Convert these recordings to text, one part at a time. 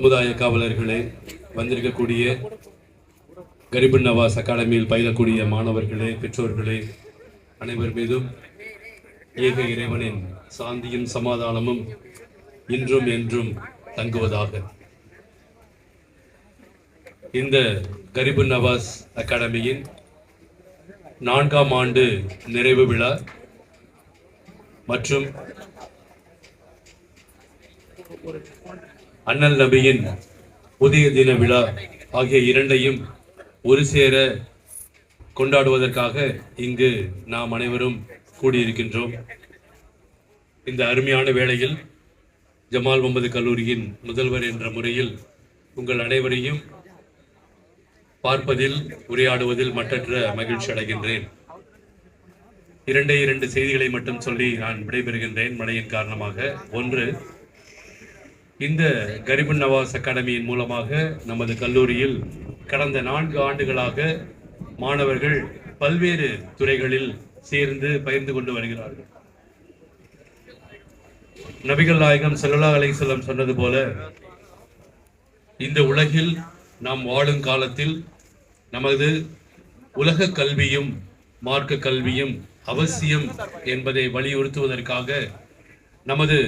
சமுதாய காவலர்களே வந்திருக்கக்கூடிய கரிபன் நவாஸ் அகாடமியில் பயிலக்கூடிய மாணவர்களே பெற்றோர்களே அனைவர் மீதும் ஏக இறைவனின் சாந்தியும் சமாதானமும் இன்றும் என்றும் தங்குவதாக. இந்த கரிபன் நவாஸ் அகாடமியின் நான்காம் ஆண்டு நிறைவு விழா மற்றும் அண்ணல் நபியின் புதிய தின விழா ஆகிய இரண்டையும் ஒரு சேர கொண்டாடுவதற்காக இங்கு நாம் அனைவரும் கூடியிருக்கின்றோம். இந்த அருமையான வேளையில் ஜமால் முகமது கல்லூரியின் முதல்வர் என்ற முறையில் உங்கள் அனைவரையும் பார்ப்பதில் உரையாடுவதில் மற்றற்ற மகிழ்ச்சி அடைகின்றேன். இரண்டே இரண்டு செய்திகளை மட்டும் சொல்லி நான் விடைபெறுகின்றேன். மழையின் காரணமாக ஒன்று இந்த கரிபன் நவாஸ் அகாடமியின் மூலமாக நமது கல்லூரியில் கடந்த நான்கு ஆண்டுகளாக மாணவர்கள் பல்வேறு துறைகளில் சேர்ந்து பயிர்ந்து கொண்டு வருகிறார்கள். நபிகள் நாயகம் ஸல்லல்லாஹு அலைஹி சொன்னது போல இந்த உலகில் நாம் வாழும் காலத்தில் நமது உலக கல்வியும் மார்க்க கல்வியும் அவசியம் என்பதை வலியுறுத்துவதற்காக நமது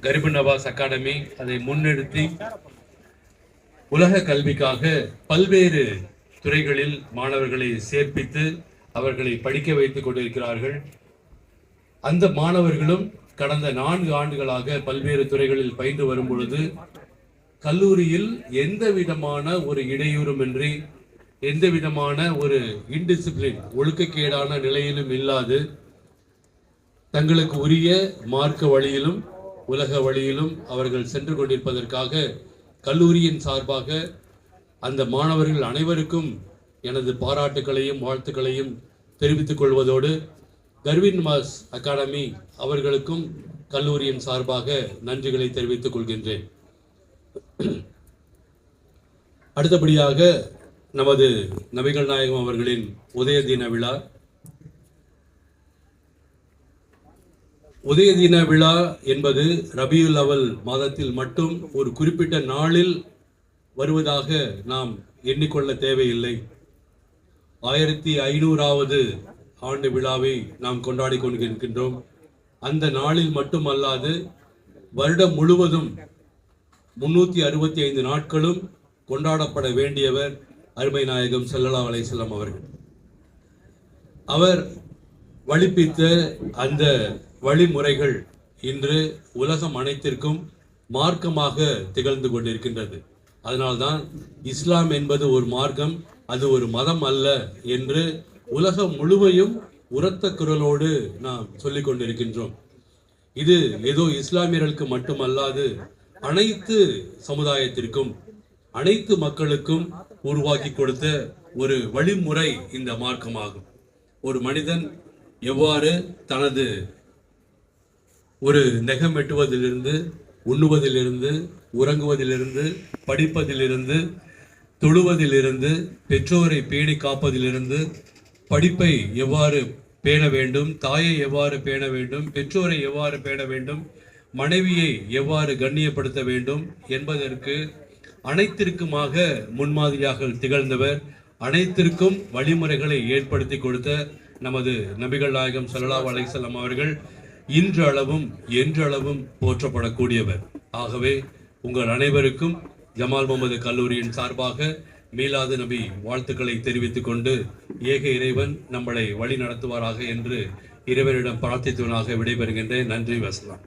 கரிபு நவாஸ் அகாடமி அதை முன்னெடுத்து உலக கல்விக்காக பல்வேறு துறைகளில் மாணவர்களை சேர்ப்பித்து அவர்களை படிக்க வைத்துக் கொண்டிருக்கிறார்கள். அந்த மாணவர்களும் கடந்த நான்கு ஆண்டுகளாக பல்வேறு துறைகளில் பயின்று வரும் பொழுது கல்லூரியில் எந்த விதமான ஒரு இடையூறுமின்றி எந்த விதமான ஒரு இன்டிசிப்ளின் ஒழுக்கக்கேடான நிலையிலும் இல்லாது தங்களுக்கு உரிய மார்க்க வழியிலும் உலக வழியிலும் அவர்கள் சென்று கொண்டிருப்பதற்காக கல்லூரியின் சார்பாக அந்த மாணவர்கள் அனைவருக்கும் எனது பாராட்டுகளையும் வாழ்த்துக்களையும் தெரிவித்துக் கொள்வதோடு கர்வின் மாஸ் அகாடமி அவர்களுக்கும் கல்லூரியின் சார்பாக நன்றிகளை தெரிவித்துக் கொள்கின்றேன். அடுத்தபடியாக நமது நபிகள் நாயகம் அவர்களின் உதய தின விழா. உதய தின விழா என்பது ரபியுல் அவல் மாதத்தில் மட்டும் ஒரு குறிப்பிட்ட நாளில் வருவதாக நாம் எண்ணிக்கொள்ள தேவையில்லை. ஆயிரத்தி ஐநூறாவது ஆண்டு விழாவை நாம் கொண்டாடி கொண்டிருக்கின்றோம். அந்த நாளில் மட்டுமல்லாது வருடம் முழுவதும் முன்னூற்றி அறுபத்தி ஐந்து நாட்களும் கொண்டாடப்பட வேண்டியவர் அருமை நாயகம் செல்லலா அலைசல்லாம் அவர்கள். அவர் வழிப்பித்த அந்த வழிமுறைகள் இன்று உலகம் அனைத்திற்கும் மார்க்கமாக திகழ்ந்து கொண்டிருக்கின்றது. அதனால்தான் இஸ்லாம் என்பது ஒரு மார்க்கம் அது ஒரு மதம் அல்ல என்று உலகம் முழுமையும் உரத்த குரலோடு நாம் சொல்லிக் கொண்டிருக்கின்றோம். இது ஏதோ இஸ்லாமியர்களுக்கு மட்டுமல்லாது அனைத்து சமுதாயத்திற்கும் அனைத்து மக்களுக்கும் உருவாக்கி கொடுத்த ஒரு வழிமுறை இந்த மார்க்கமாகும். ஒரு மனிதன் எவ்வாறு தனது ஒரு நெகம் வெட்டுவதிலிருந்து உண்ணுவதிலிருந்து உறங்குவதிலிருந்து படிப்பதிலிருந்து தொழுவதிலிருந்து பெற்றோரை பேணி காப்பதிலிருந்து படிப்பை எவ்வாறு பேண வேண்டும் தாயை எவ்வாறு பேண வேண்டும் பெற்றோரை எவ்வாறு பேண வேண்டும் மனைவியை எவ்வாறு கண்ணியப்படுத்த வேண்டும் என்பதற்கு அனைத்திற்குமாக முன்மாதிரியாக திகழ்ந்தவர் அனைத்திற்கும் வழிமுறைகளை ஏற்படுத்தி கொடுத்த நமது நபிகள் நாயகம் சல்லா அலைசல்லாம் அவர்கள். இன்றளவும் என்றளவும் போற்றப்படக்கூடியவர். ஆகவே உங்கள் அனைவருக்கும் ஜமால் முகமது கல்லூரியின் சார்பாக மீலாது நபி வாழ்த்துக்களை தெரிவித்துக் கொண்டு ஏக இறைவன் நம்மளை வழி நடத்துவாராக என்று இறைவனிடம் பிரார்த்தித்தவனாக விடைபெறுகின்றேன். நன்றி வசலாம்.